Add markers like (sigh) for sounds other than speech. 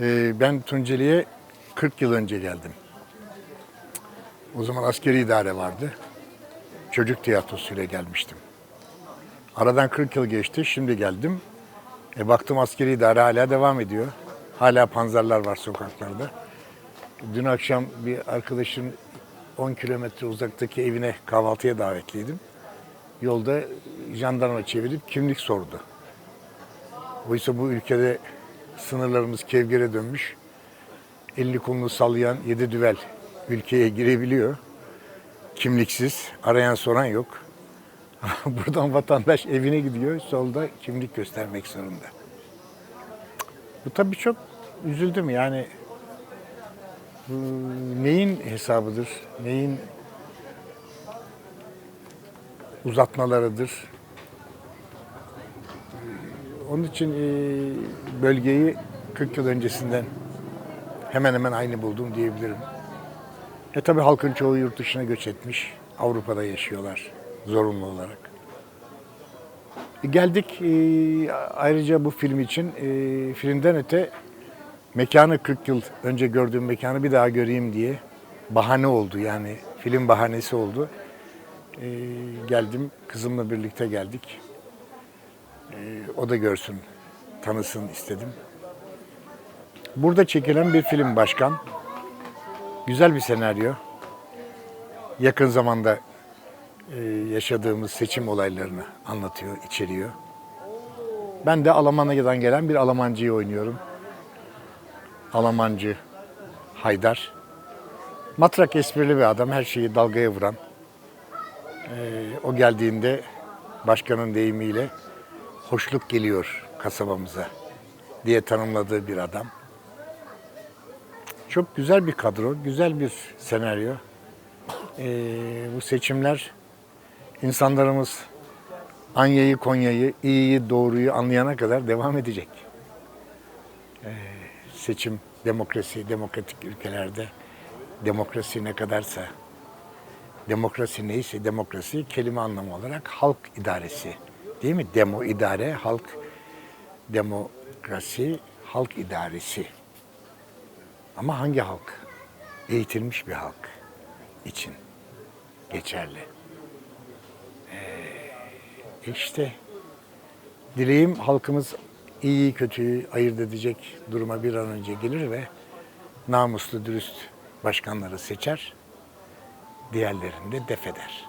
Ee, ben Tunceli'ye 40 yıl önce geldim. O zaman askeri idare vardı. Çocuk tiyatrosuyla gelmiştim. Aradan 40 yıl geçti, şimdi geldim. E, baktım askeri idare hala devam ediyor. Hala panzerler var sokaklarda. Dün akşam bir arkadaşın 10 kilometre uzaktaki evine kahvaltıya davetliydim. Yolda jandarma çevirip kimlik sordu. Oysa bu ülkede sınırlarımız kevgire dönmüş. Elini kolunu sallayan yedi düvel ülkeye girebiliyor. Kimliksiz, arayan soran yok. (laughs) Buradan vatandaş evine gidiyor, solda kimlik göstermek zorunda. Bu tabii çok üzüldüm yani. Bu neyin hesabıdır, neyin uzatmalarıdır. Onun için e, bölgeyi 40 yıl öncesinden hemen hemen aynı buldum diyebilirim. E tabi halkın çoğu yurt dışına göç etmiş. Avrupa'da yaşıyorlar zorunlu olarak. E, geldik e, ayrıca bu film için e, filmden öte mekanı 40 yıl önce gördüğüm mekanı bir daha göreyim diye bahane oldu yani film bahanesi oldu. E, geldim kızımla birlikte geldik. E, o da görsün, tanısın istedim. Burada çekilen bir film başkan. Güzel bir senaryo. Yakın zamanda e, yaşadığımız seçim olaylarını anlatıyor, içeriyor. Ben de Almanya'dan gelen bir Almancıyı oynuyorum. Almancı Haydar. Matrak esprili bir adam, her şeyi dalgaya vuran. E, o geldiğinde başkanın deyimiyle hoşluk geliyor kasabamıza diye tanımladığı bir adam. Çok güzel bir kadro, güzel bir senaryo. Ee, bu seçimler insanlarımız Anya'yı, Konya'yı, iyiyi, doğruyu anlayana kadar devam edecek. Ee, seçim, demokrasi, demokratik ülkelerde demokrasi ne kadarsa, demokrasi neyse demokrasi kelime anlamı olarak halk idaresi. Değil mi? Demo idare, halk, demokrasi, halk idaresi. Ama hangi halk? Eğitilmiş bir halk için geçerli. Ee, işte dileğim halkımız iyiyi kötüyü ayırt edecek duruma bir an önce gelir ve namuslu dürüst başkanları seçer, diğerlerini de def eder.